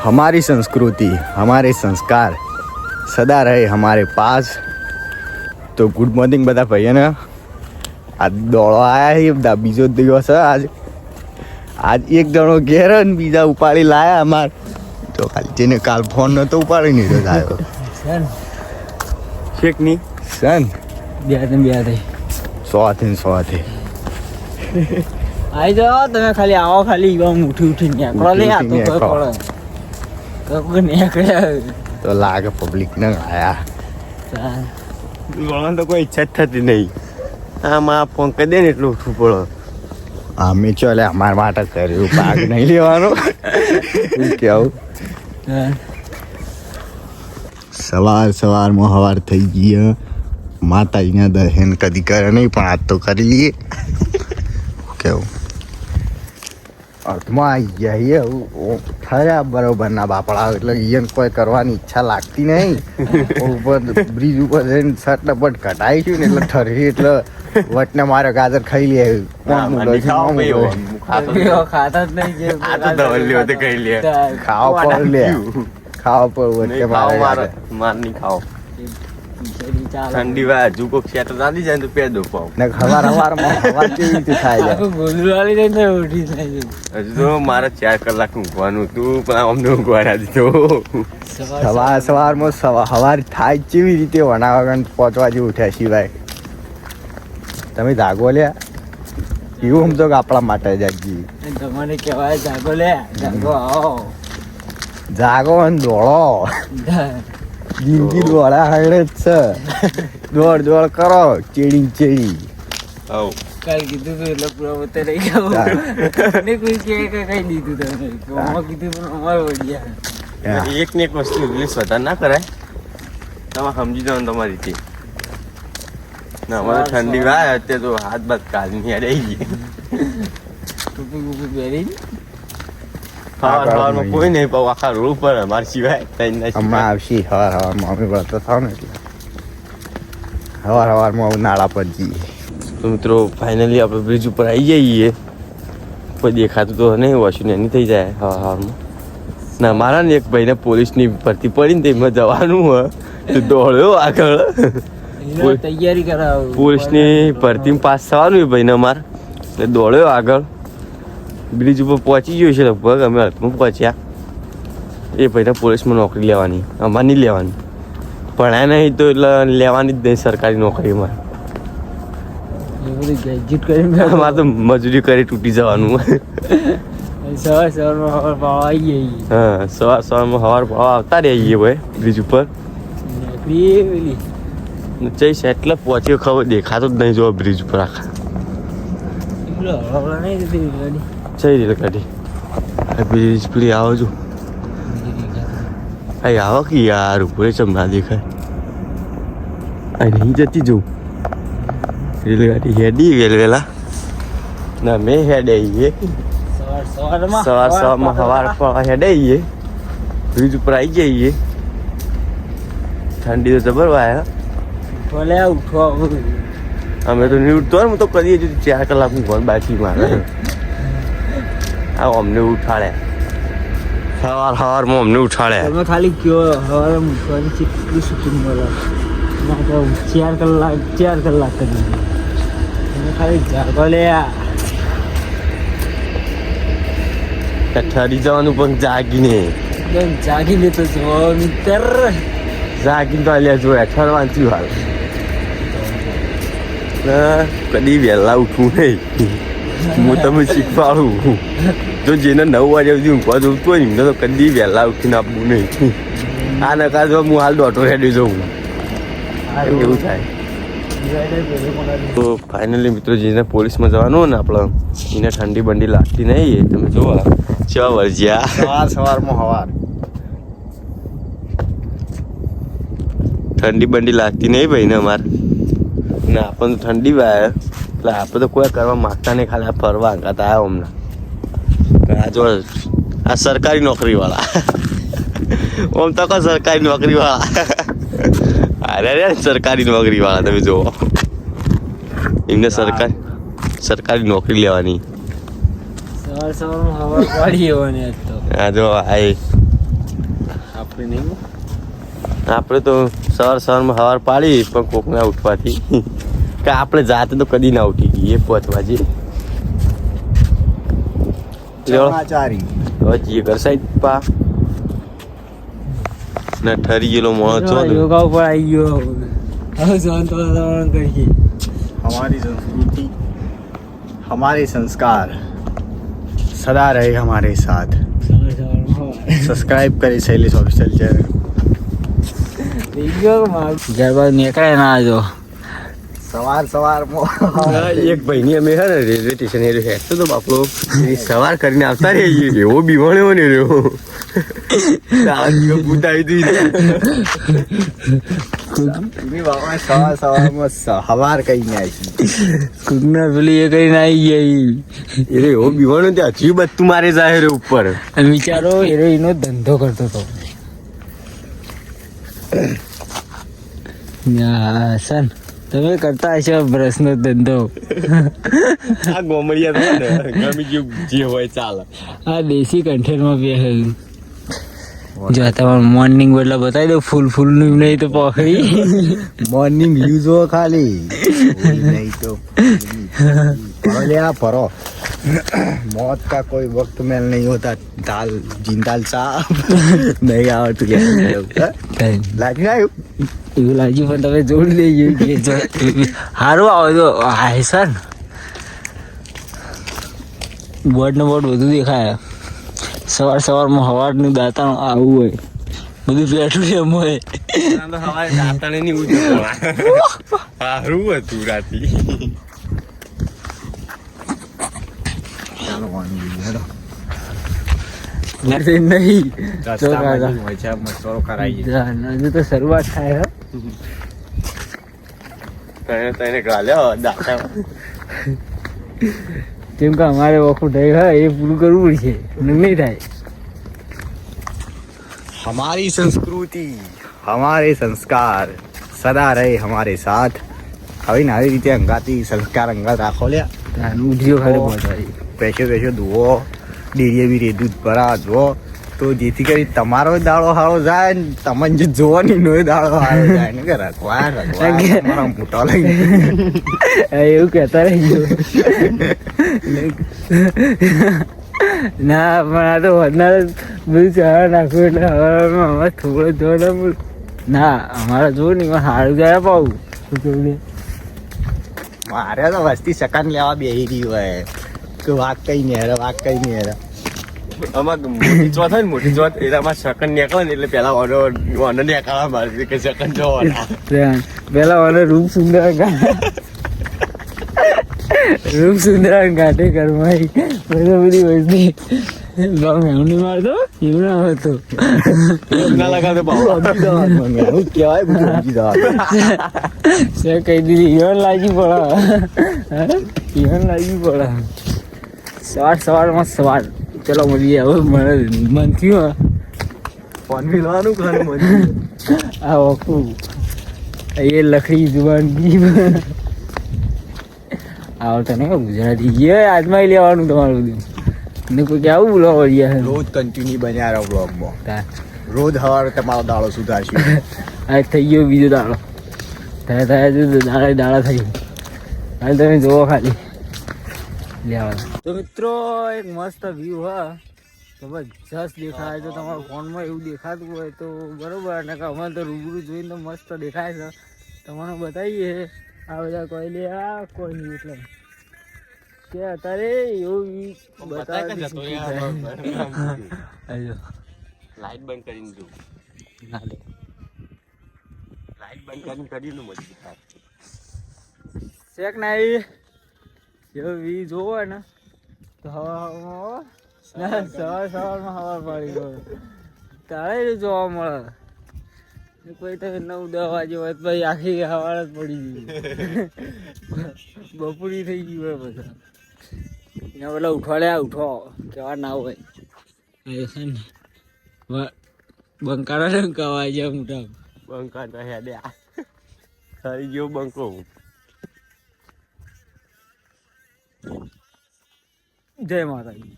हमारी संस्कृति हमारे संस्कार सदा रहे हमारे पास તો ગુડ મોર્નિંગ બધા ભાઈઓને આજ દોડો આવ્યા છે બધા બીજો જ દિવસ છે આજ આજ એક જણો ઘેર ને બીજા ઉપાડી લાયા અમાર તો ખાલી જેને કાલ ફોન નતો ઉપાડી નહીં તો આવ્યો સર છેક ની સન બે ત્રણ બે થઈ સો થી સો થી આવી જાઓ તમે ખાલી આવો ખાલી આમ ઉઠી ઉઠી નીકળો લે આ તો તો લાગે પબ્લિક ને આયા. તો કોઈ ઈચ્છા જ થતી નહીં. આમાં ફોન કરી દે ને એટલું ઉઠવું પડે? અમે ચાલે અમારા માટે કર્યું. ભાગ નહીં લેવાનો. કેવું? સવાર સવારમાં સવાર થઈ ગઈ માતાજીના દર્શન કદી કરે નહીં પણ આજ તો કરી લઈએ. કેવું? અર્થમાં આવી ગયા એવું ઓ- થયા બરોબરના બાપડા એટલે ઈયન કોઈ કરવાની ઈચ્છા લાગતી નહીં. ઉપર બ્રિજ ઉપર જઈને સટ બટ કટાઈ ગયું ને એટલે ઠરી એટલે વટને મારે ગાજર ખાઈ લે. ખાવા. ખાવા પર લે. ખાવા પર વચ્ચે મારે મારે. નહીં ચાલે. ઠંડી વાર હજુ કોક નાખી જાય તો પેદો પાવ ને હવાર હવારમાં હવાર કેવી રીતે થાય લે? આખું જાય ને ઉઠી જાય હજુ તો મારે ચાર કલાક ઊંઘવાનું હતું પણ અમને ઊંઘવાડા દીધો સવાર સવારમાં સવા સવાર થાય કેવી રીતે? વણાવગણ પહોંચવા જેવું ઉઠ્યા સિવાય. તમે જાગો લ્યા. એવું સમજો કે આપણા માટે જાગી તમને કહેવાય જાગો લે જાગો આવો. જાગો અને દોડો. જિંદગી દોડા હાડે જ છે. દોડ દોડ કરો. ચેડી ચેડી. હવ કાલ કીધું તું એટલે પૂરા પોતે રહી ગયો ને કોઈ કે કે કઈ દીધું તમે અમારે કીધું પણ અમારો વળ્યા એક ને એક વસ્તુ ઇંગ્લિશ વધારે ના કરાય. તમે સમજી જાઓ ને તમારી રીતે. ના અમારે ઠંડી. વાય અત્યારે તો હાથ બાદ કાલની યાદ આવી ગઈ. ટોપી બુપી પહેરી સવાર આગળ કોઈ નહીં પણ આખા રોડ પર અમારે સિવાય તઈ ના હમણાં. આવશી હવાર હવારમાં અમે વળતો થાવ ને એટલે. હવાર હવારમાં નાળા પર જઈએ. તો મિત્રો ફાઇનલી આપણે બ્રિજ ઉપર આવી જઈએ. કોઈ દેખાતું તો નહીં વોશિંગ એની થઈ જાય હવા હવામાં ના મારા ને એક ભાઈને પોલીસની ભરતી પડી ને તેમાં જવાનું હોય. તો દોડ્યો આગળ. તૈયારી કરાવ પોલીસની ભરતીમાં પાસ થવાનું એ ભાઈને અમારે. એટલે દોડ્યો આગળ. બ્રિજ ઉપર પહોંચી ગયો છે લગભગ અમે અર્થમાં પહોંચ્યા. એ ભાઈને પોલીસમાં નોકરી લેવાની અમારે નહીં લેવાની. ભણ્યા નહીં તો એટલે લેવાની જ નહીં સરકારી નોકરી અમારે. તો મજૂરી કરી તૂટી જવાનું. સવાર સવારમાં પાવા આવી ગઈ. હા સવાર સવારમાં સવાર ભાવ આવતા રહીએ ભાઈ બ્રિજ ઉપર. જઈશ એટલે પહોંચ્યો ખબર દેખાતો જ નહીં જો બ્રિજ ઉપર આખા. જઈ રહી ગાડી બીજી બ્રિજ આવો છું અહીં આવો કે યાર ઉપર ચમ ના દેખાય. અહીં નહીં જતી જવું રેલગાડી હેડી વેલવેલા ના મેં હેડે આવીએ. સવાર સવારમાં સવાર પર હેડે આવીએ. બ્રિજ ઉપર આવી જઈએ. ઠંડી તો જબર વાય ભલે ઉઠો અમે તો નહીં ઉઠતો ને હું તો કરીએ ચાર કલાક હું ઘર બાકી મારે. આ અમને ઉઠાડે. સવાર સવારમાં અમને ઉઠાડે. તમે ખાલી કયો સવારે ઉઠવાની કેટલું સુકૂન મળે? ચાર કલાક ચાર કલાક કરી તમે ખાલી જાગો લે આ. ઠરી જવાનું પણ જાગીને જાગીને તો જવાનું તર જાગીને તો અલ્યા જોયા ઠરવાનું થયું હાલ. કદી વહેલા ઉઠવું નહીં. હું તમે શીખવાડું જો જેને નવ વાગે સુધી ઊંઘવા જવું ને એમને તો કદી વહેલા ઉઠીને આપવું નહીં આ નકા જો હું હાલ દોઢો હેડી જઉં એવું થાય તો ફાઇનલી મિત્રો જેને પોલીસમાં જવાનું ને આપણે એને ઠંડી બંડી લાગતી નહીં તમે જોવા છ વર્જ્યા સવાર સવારમાં હવાર ઠંડી બંડી લાગતી નહીં ભાઈ ને અમારે ને આપણને તો ઠંડી વાય એટલે આપણે તો કોઈ કરવા માગતા નહીં ખાલી આ ફરવા અંગાતા આવ્યા હમણાં આ જો આ સરકારી નોકરી વાળા ઓમ તો કહો સરકારી નોકરી વાળા અરે અરે સરકારી નોકરી વાળા તમે જુઓ. એમને સરકાર સરકારી નોકરી લેવાની. સવાર સવારમાં હવા પાડી જવાની તો. આ જો આ આપણે નહીં. આપણે તો સવાર સવારમાં સવાર પાડી પણ કોકના ઉઠવાથી. કે આપણે જાતે તો કદી ના ઉઠી ગઈ એ પાંચ વાગે ચમાચારી હવે જીએ ઘર સાઈડ પા ને ઠરી ગયેલો મોણો છો ને. યોગા ઉપર આવી ગયો હવે જોન તો કરીએ हमारी संस्कृति हमारे संस्कार सदा रहे हमारे साथ સવાર સવારમાં सब्सक्राइब करें शैलेश ऑफिशियल चैनल થઈ ગયો માર ત્યારબાદ નીકળે ના જો સવાર સવારમાં એક ભાઈની અમે હે ને રેલવે સ્ટેશન એ હેઠતો તો બાપલો સવાર કરીને આવતા રહીએ એવો બીવાણ્યો ને રહ્યો. પૂતાવી દીધી સવાર સવારમાં સવાર કહીને આવી કુકના પેલી એ કરીને આવી ગઈ એટલે એવો બીવાણ્યો ત્યાં હજી બધું મારે જાય રે ઉપર. અને વિચારો એનો એનો ધંધો કરતો હતો. સન તમે કરતા હશો બ્રશનો ધંધો. આ ગોમડિયા તો ગમી ગયું જે હોય ચાલે. આ દેશી કન્ટેનમાં બેહેલું જો તમારું મોર્નિંગ બદલા બતાવી દો ફૂલ ફૂલનું નહીં તો પકડી મોર્નિંગ વ્યૂ જો ખાલી નહીં તો ભલે આ ફરો મોત કા કોઈ વક્ત મેલ નહીં હોતા. दाल जिंदाल साहब નહીં આવડતું કે લાગી આવ્યું એવું. લાગ્યું પણ તમે જોડી દઈ ગયું કે સારું આવે તો હાય સર બોર્ડ ને બોર્ડ બધું દેખાય. સવાર સવારમાં હવારનું દાંતાણું આવું હોય. બધું પેટ્રોલિયમ હોય. હવારે દાંતાણે નહીં ઉજવવા હતું રાતી ચાલો વાંધો નહીં હેડો નહીં હજુ તો શરૂઆત થાય તને ગાલ્યો કેમ કે અમારે ઓખું થઈ હોય એ પૂરું કરવું છે. નહીં થાય. અમારી સંસ્કૃતિ અમારે સંસ્કાર. સદા રહે અમારે સાથ. આવી ને આવી રીતે અંગાતી સંસ્કાર અંગાત રાખો લ્યા. ઉઠ્યો ખરે પહોંચાડી. પૈસો પૈસો ધોવો ડેરીએ બી દૂધ ભરા ધોવો તો જેથી કરી તમારો દાડો હાળો જાય ને તમને જે જોવાની નો દાડો હાળો જાય. ને કે રખવા રખવા મોટો લઈ એવું કહેતા રહીજો ના પણ આ તો વધનાર બધું ચાર નાખ્યું એટલે હવે અમારે થોડો જો ના ના અમારે જો ને એમાં સારું જાય પાવું? મારે તો વસ્તી સકાન લેવા બેહી ગયું હોય. કે વાઘ કઈ નહીં હેરે વાઘ કઈ નહીં હેરે આમાં મોટી ચોથ હોય ને મોટી ચોથ એનામાં શકન નીકળે ને એટલે પેલા ઓનો ઓનો નીકળવા મારે કે શકન જોવાના પેલા મને રૂપ સુંદર રૂપ સુંદર ઘાટે કરમાઈ બધા બધી વસ્તી. બાપ એમને મારતો? એવું ના હતો ના. હું કહેવાય બધું જવાનું. સે કહી દીધી? ઈવન લાગી પડે. ઈવન લાગી પડે. સવાર સવારમાં સવાર. ચલો મળીએ હવે. મને મન થયું ફોન મિલવાનું ખાલી મન આ ઓખું. એ લખડી જુવાન કી. આવડતો નહીં ગુજરાતી એ આજમાં લેવાનું તમારું બધું. ને કોઈ આવું બોલવા વળ્યા રોજ કન્ટિન્યુ બન્યા રહો બ્લોગમાં રોજ સવારે તમારો દાડો સુધારશે. આ થઈ ગયો બીજો દાડો. થયા થયા દાડા દાડા થઈ. હાલ તમે જોવો ખાલી. તો મિત્રો એક મસ્ત વ્યૂ હા. જબરજસ્ત દેખાય તો તમારા ફોનમાં એવું દેખાતું હોય તો બરોબર. ને કે અમારે તો રૂબરૂ જોઈને તો મસ્ત દેખાય છે. તમને બતાવીએ. આ બધા કોઈ લે આ કોઈ નહીં એટલે. કે અત્યારે એવું? આજો. લાઈટ બંધ કરીને જો ના લે. લાઈટ બંધ કરીને કરીને મજબૂત થાય. શેક નાઈ. જો વી જોવો ને તો હવામાં સવાર સવારમાં હવા પાડી ગયો તારે જોવા મળે? કોઈ તમે નવ દસ વાગે હોય તો ભાઈ આખી હવાર જ પડી ગઈ. બપોરી થઈ ગઈ હોય બધા એના પેલા ઉઠવાડ્યા ઉઠો. કેવા ના હોય. છે ને બ- બંકાળો ને કવાય છે મોટા. બંકા તો હેડે થઈ ગયો બંકો જય માતાજી